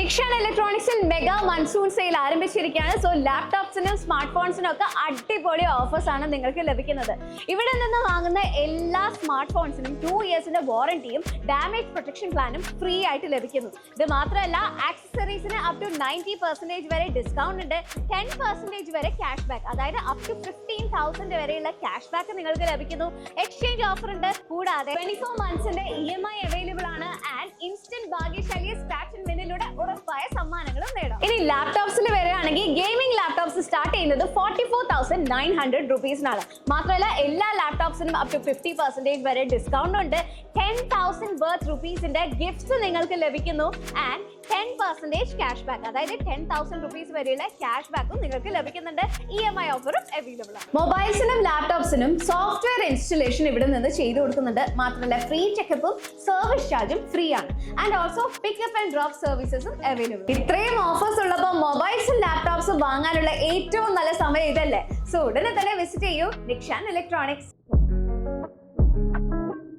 നിക്ഷാൻ ഇലക്ട്രോണിക്സിൽ mega monsoon sale ആരംഭിച്ചിരിക്കുകയാണ്. So ലാപ്ടോപ്സിനും സ്മാർട്ട് ഫോൺസിനും ഒക്കെ അടിപൊളി ഓഫേഴ്സ് ആണ് നിങ്ങൾക്ക് ലഭിക്കുന്നത്. ഇവിടെ നിന്ന് വാങ്ങുന്ന എല്ലാ സ്മാർട്ട് ഫോൺസിനും ടു ഇയേഴ്സിന്റെ വാറണ്ടിയും ഡാമേജ് പ്രൊട്ടക്ഷൻ പ്ലാനും ഫ്രീ ആയിട്ട് ലഭിക്കുന്നു. ഇത് മാത്രമല്ല ആക്സസറീസിന് അപ് ടു നയന്റി പെർസെന്റേജ് വരെ ഡിസ്കൗണ്ട് ഉണ്ട്. ടെൻ പെർസെന്റേജ് വരെ ക്യാഷ് ബാക്ക് അതായത് അപ് ടു ഫിഫ്റ്റീൻ തൗസൻഡ് വരെയുള്ള ക്യാഷ് ബാക്ക് നിങ്ങൾക്ക് ലഭിക്കുന്നു. എക്സ്ചേഞ്ച് ഓഫർ ഉണ്ട്. കൂടാതെ ട്വന്റി ഫോർ മന്ത്സിന്റെ ഇ എം ഐ laptop ചെയ്യുന്നത് forty four thousand nine hundred റുപ്പീസിനാണ് മാത്രമല്ല എല്ലാ ലാപ്ടോപ്സിനും അപ് ടു ഫിഫ്റ്റി പെർസെന്റേജ് വരെ ഡിസ്കൗണ്ട് ഉണ്ട്. ടെൻ തൗസൻഡ് ബർത്ത് റുപ്പീസിന്റെ ഗിഫ്റ്റ്സ് നിങ്ങൾക്ക് ലഭിക്കുന്നു. And ten percentage cash back അതായത് ടെൻ തൗസൻഡ് റുപ്പീസ് വരെയുള്ള ക്യാഷ് ബാക്കും നിങ്ങൾക്ക് ലഭിക്കുന്നുണ്ട്. ഇ എം ഐ ഓഫറും അവൈലബിൾ ആണ്. മൊബൈൽസിനും ലാപ്ടോപ്സിനും സോഫ്റ്റ്വെയർ ഇൻസ്റ്റലേഷൻ ഇവിടെ നിന്ന് ചെയ്തു കൊടുക്കുന്നുണ്ട്. മാത്രമല്ല ഫ്രീ ചെക്കപ്പും സർവീസ് ചാർജും ഫ്രീ ആണ്. And also pickup and drop സർവീസസും available ഇത്രയും ഓഫേഴ്സ് ഉള്ളപ്പോൾ വാങ്ങാനുള്ള ഏറ്റവും നല്ല സമയം ഇതല്ലേ? സോ ഉടനെ തന്നെ വിസിറ്റ് ചെയ്യൂ നിക്ഷാൻ ഇലക്ട്രോണിക്സ്